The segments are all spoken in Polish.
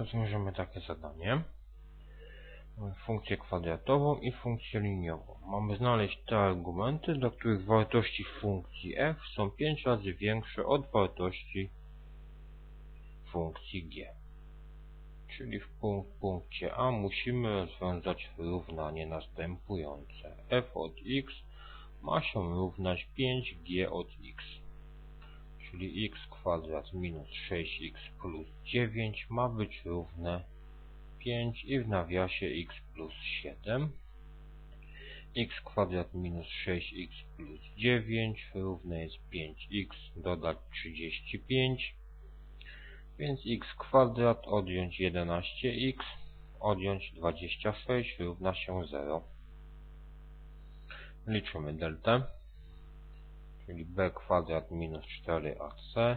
Rozwiążemy takie zadanie. Funkcję kwadratową i funkcję liniową. Mamy znaleźć te argumenty, dla których wartości funkcji f są 5 razy większe od wartości funkcji g. Czyli w punkcie A musimy rozwiązać równanie następujące. f od x ma się równać 5g od x. Czyli x kwadrat minus 6x plus 9 ma być równe 5 i w nawiasie x plus 7 x kwadrat minus 6x plus 9 równe jest 5x dodać 35 więc x kwadrat odjąć 11x odjąć 26 równa się 0 liczymy deltę czyli b kwadrat minus 4ac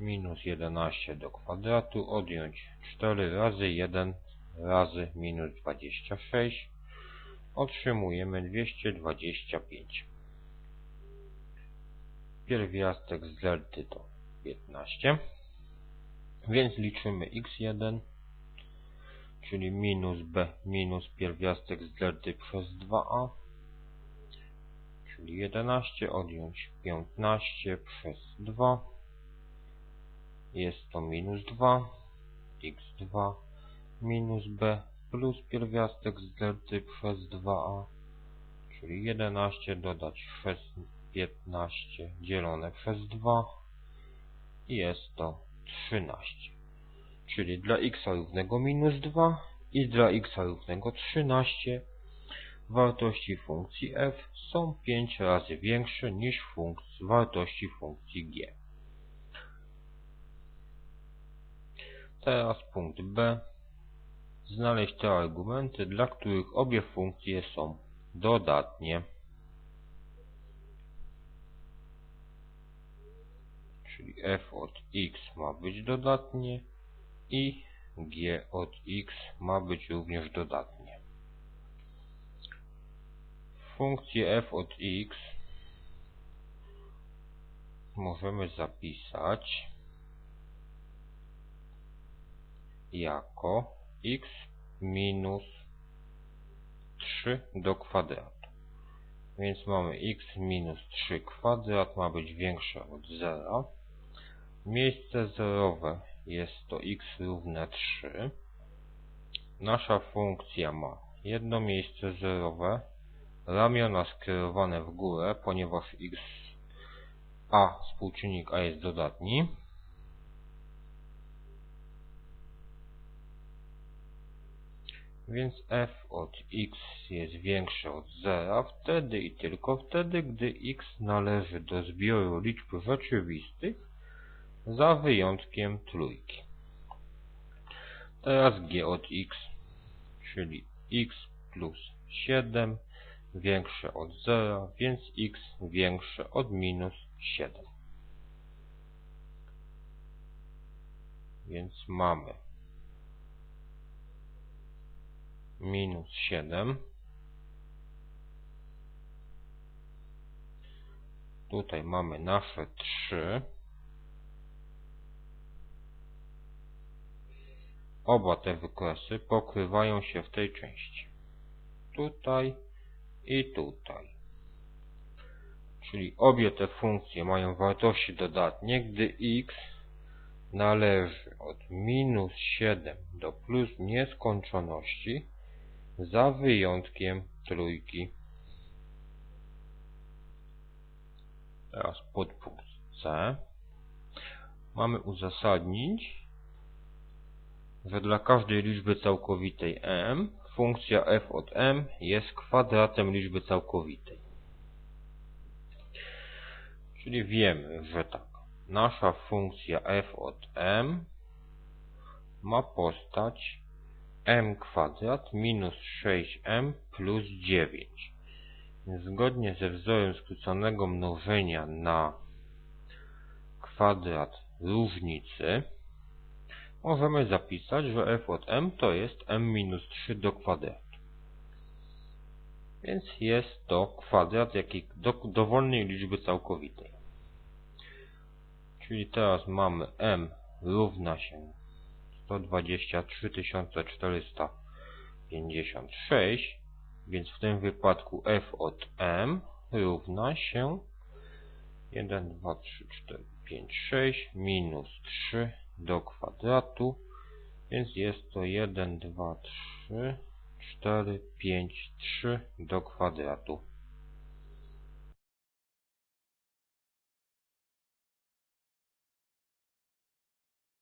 minus 11 do kwadratu odjąć 4 razy 1 razy minus 26 otrzymujemy 225 pierwiastek z delty to 15 więc liczymy x1 czyli minus b minus pierwiastek z delty przez 2a czyli 11 odjąć 15 przez 2 jest to minus 2 x2 minus b plus pierwiastek z delty przez 2a czyli 11 dodać przez 15 dzielone przez 2 i jest to 13 czyli dla x równego minus 2 i dla x równego 13 wartości funkcji f są 5 razy większe niż wartości funkcji g. Teraz punkt B. Znaleźć te argumenty, dla których obie funkcje są dodatnie. Czyli f od x ma być dodatnie i g od x ma być również dodatnie funkcję f od x możemy zapisać jako x minus 3 do kwadratu. Więc mamy x minus 3 kwadrat ma być większe od 0. Miejsce zerowe jest to x równe 3. Nasza funkcja ma jedno miejsce zerowe Ramiona skierowane w górę, ponieważ x a współczynnik a jest dodatni. Więc f od x jest większe od 0 wtedy i tylko wtedy, gdy x należy do zbioru liczb rzeczywistych za wyjątkiem trójki. Teraz g od x, czyli x plus 7 większe od 0, więc x większe od minus 7. Więc mamy minus 7. Tutaj mamy nasze 3. Oba te wykresy pokrywają się w tej części. Tutaj i tutaj. Czyli obie te funkcje mają wartości dodatnie, gdy x należy od minus 7 do plus nieskończoności za wyjątkiem trójki. Teraz podpunkt C. Mamy uzasadnić, że dla każdej liczby całkowitej m funkcja f od m jest kwadratem liczby całkowitej. Czyli wiemy, że tak, nasza funkcja f od m ma postać m kwadrat minus 6m plus 9. Zgodnie ze wzorem skróconego mnożenia na kwadrat różnicy możemy zapisać, że f od m to jest m minus 3 do kwadratu. Więc jest to kwadrat jakiej do, dowolnej liczby całkowitej. Czyli teraz mamy m równa się 123 456, więc w tym wypadku f od m równa się 1, 2, 3, 4, 5, 6 minus 3 do kwadratu, więc jest to 1, 2, 3, 4, 5, 3 do kwadratu.